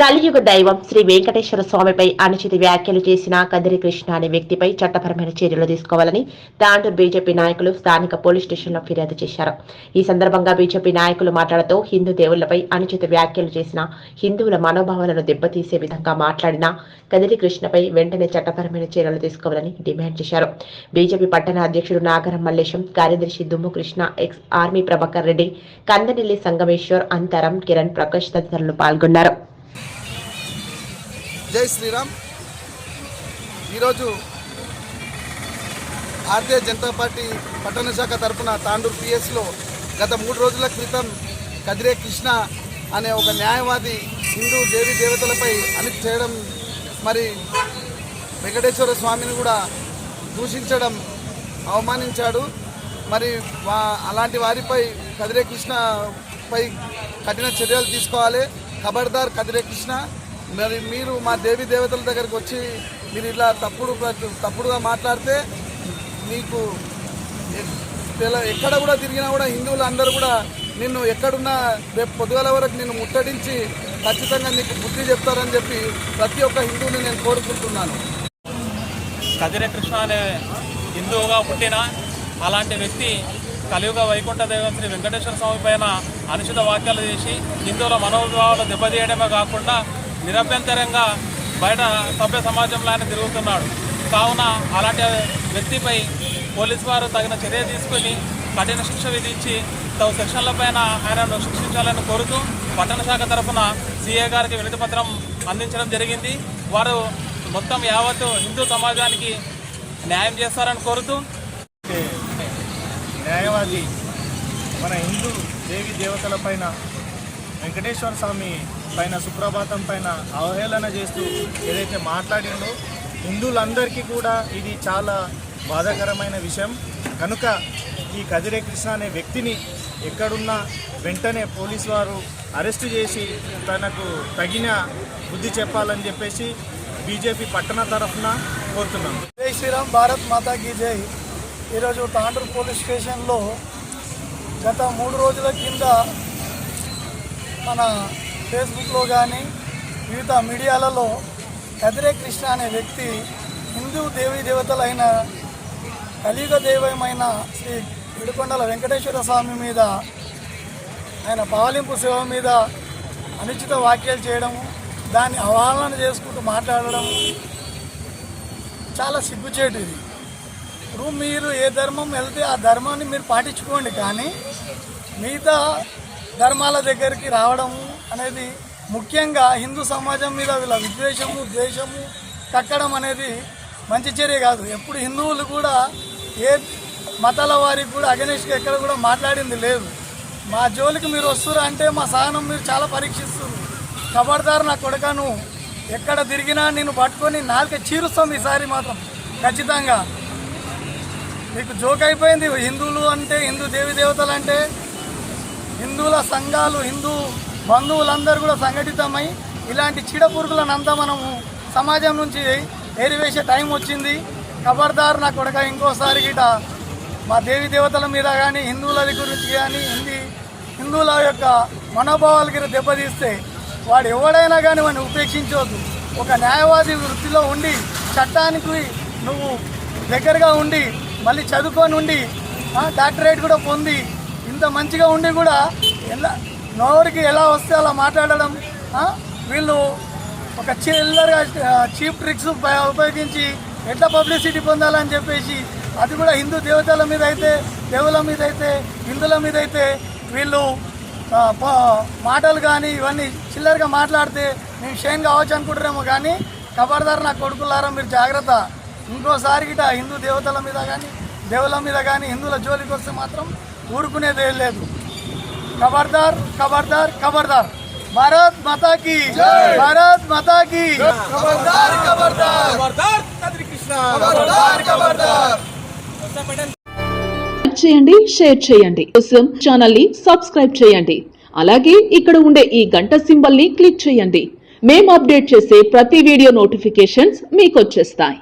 కలియుగ దైవం శ్రీ వెంకటేశ్వర స్వామిపై అనుచిత వ్యాఖ్యలు చేసిన కదిరి కృష్ణ అనే వ్యక్తిపై చట్టపరమైన చర్యలు తీసుకోవాలని తాండూరు బీజేపీ నాయకులు స్థానిక పోలీస్ స్టేషన్లో ఫిర్యాదు చేశారు. ఈ సందర్భంగా బీజేపీ నాయకులు మాట్లాడుతూ హిందూ దేవుళ్ళపై అనుచిత వ్యాఖ్యలు చేసిన హిందువుల మనోభావాలను దెబ్బతీసే విధంగా మాట్లాడిన కదిరి కృష్ణపై వెంటనే చట్టపరమైన చర్యలు తీసుకోవాలని డిమాండ్ చేశారు. బీజేపీ పట్టణ అధ్యక్షుడు నాగరం మల్లేశం కార్యదర్శి దుమ్ము కృష్ణ ఎక్స్ ఆర్మీ ప్రభాకర్ రెడ్డి కందనెల్లి సంగమేశ్వర్ అంతరం కిరణ్ ప్రకాష్ తదితరులు పాల్గొన్నారు. జై శ్రీరామ్. ఈరోజు భారతీయ జనతా పార్టీ పట్టణ శాఖ తరఫున తాండూరు పిఎస్లో గత మూడు రోజుల క్రితం కదిరే కృష్ణ అనే ఒక న్యాయవాది హిందూ దేవి దేవతలపై అని చేయడం మరి వెంకటేశ్వర స్వామిని కూడా దూషించడం అవమానించాడు. మరి అలాంటి వారిపై కదిరే కృష్ణపై కఠిన చర్యలు తీసుకోవాలి. ఖబర్దార్ కదిరే కృష్ణ. మరి మీరు మా దేవి దేవతల దగ్గరికి వచ్చి మీరు ఇలా తప్పుడు తప్పుడుగా మాట్లాడితే మీకు తెల- ఎక్కడ కూడా తిరిగినా కూడా హిందువులు అందరూ కూడా నిన్ను ఎక్కడున్నా రేపు పొద్దుగల వరకు నిన్ను ముట్టడించి ఖచ్చితంగా నీకు బుద్ధి చెప్తారని చెప్పి ప్రతి ఒక్క హిందువుని నేను కోరుకుంటున్నాను. కదిరే కృష్ణ అనే హిందువుగా పుట్టిన అలాంటి వ్యక్తి కలియుగ వైకుంఠ దైవం శ్రీ వెంకటేశ్వర స్వామి పైన అనుచిత వ్యాఖ్యలు చేసి హిందువుల మనోభావాలు దెబ్బతీయడమే కాకుండా నిరభ్యంతరంగా బయట సభ్య సమాజంలో ఆయన తిరుగుతున్నాడు. కావున అలాంటి వ్యక్తిపై పోలీసు వారు తగిన చర్య తీసుకుని కఠిన శిక్ష విధించి తగు సెక్షన్లపైన ఆయనను శిక్షించాలని కోరుతూ పట్టణ శాఖ తరఫున సీఏ గారికి వినతి పత్రం అందించడం జరిగింది. వారు మొత్తం యావత్తు హిందూ సమాజానికి న్యాయం చేస్తారని కోరుతూ న్యాయవాది మన హిందూ దేవి దేవతల పైన వెంకటేశ్వర స్వామి పైన సుప్రభాతం పైన అవహేళన చేస్తూ ఏదైతే మాట్లాడిందో హిందువులందరికీ కూడా ఇది చాలా బాధాకరమైన విషయం. కనుక ఈ కదిరే కృష్ణ అనే వ్యక్తిని ఎక్కడున్నా వెంటనే పోలీసు వారు అరెస్టు చేసి తనకు తగిన బుద్ధి చెప్పాలని చెప్పేసి బీజేపీ పట్టణ తరఫున కోరుతున్నాం. జై శ్రీరామ్ భారత్ మాతాకి జై. ఈరోజు తాండూరు పోలీస్ స్టేషన్లో గత మూడు రోజుల కింద మన ఫేస్బుక్లో కానీ వివిధ మీడియాలలో కదిరే కృష్ణ అనే వ్యక్తి హిందూ దేవీ దేవతలైన కలియుగ దైవమైన శ్రీ విడుకొండల వెంకటేశ్వర స్వామి మీద ఆయన పావలింపు సేవ మీద అనుచిత వ్యాఖ్యలు చేయడము దాన్ని అవహేళన చేసుకుంటూ మాట్లాడడం చాలా సిగ్గుచేటు ఇది. మీరు ఏ ధర్మం వెళ్తే ఆ ధర్మాన్ని మీరు పాటించుకోండి కానీ మిగతా ధర్మాల దగ్గరికి రావడం అనేది ముఖ్యంగా హిందూ సమాజం మీద వీళ్ళ విద్వేషము ద్వేషము కక్కడం అనేది మంచి చర్య కాదు. ఎప్పుడు హిందువులు కూడా ఏ మతాల వారికి కూడా అగనిస్ట్గా ఎక్కడ కూడా మాట్లాడింది లేదు. మా జోలికి మీరు వస్తున్నారు అంటే మా సహనం మీరు చాలా పరీక్షిస్తుంది కబడ్దారు నా కొడకను ఎక్కడ తిరిగినా నేను పట్టుకొని నాలుక చీరుస్తాం ఈసారి మాత్రం. ఖచ్చితంగా. మీకు జోక్ అయిపోయింది. హిందువులు అంటే హిందూ దేవి దేవతలు అంటే హిందువుల సంఘాలు హిందూ బంధువులందరూ కూడా సంఘటితమై ఇలాంటి చిడపురుగులనంతా మనము సమాజం నుంచి ఏరివేసే టైం వచ్చింది. ఖబర్దార్ నా కొడక ఇంకోసారి గిట మా దేవి దేవతల మీద కానీ హిందువుల గురించి కానీ హిందీ హిందువుల యొక్క మనోభావాల గిర దెబ్బతీస్తే వాడు ఎవడైనా కానీ వాడిని ఉపేక్షించవద్దు ఒక న్యాయవాది వృత్తిలో ఉండి చట్టానికి నువ్వు దగ్గరగా ఉండి మళ్ళీ చదువుకొని ఉండి డాక్టరేట్ కూడా పొంది ఇంత మంచిగా ఉండి కూడా ఎలా నోరికి ఎలా వస్తే అలా మాట్లాడడం వీళ్ళు ఒక చిల్లరగా చీప్ ట్రిక్స్ ఉపయోగించి ఎట్లా పబ్లిసిటీ పొందాలని చెప్పేసి అది కూడా హిందూ దేవతల మీద అయితే దేవుల మీద అయితే హిందువుల మీద అయితే వీళ్ళు మాటలు కానీ ఇవన్నీ చిల్లరగా మాట్లాడితే మేము షేన్ కావచ్చు అనుకుంటారేమో కానీ ఖబర్దార్ నా కొడుకులారా మీరు జాగ్రత్త. ఇంకోసారి గిట హిందూ దేవతల మీద కానీ దేవుల మీద కానీ హిందువుల జోలికి వస్తే మాత్రం ఊరుకునేది ఏం లేదు. ఖబర్దార్ ఖబర్దార్ ఖబర్దార్ భారత్ మాతా की భారత్ మాతా की ఖబర్దార్ ఖబర్దార్ లైక్ చేయండి షేర్ చేయండి. కోసం ఛానల్ని సబ్స్క్రైబ్ చేయండి. అలాగే ఇక్కడ ఉండే ఈ గంట సింబల్ని క్లిక్ చేయండి. మేము అప్డేట్ చేసే ప్రతి వీడియో నోటిఫికేషన్స్ మీకు వచ్చేస్తాయి.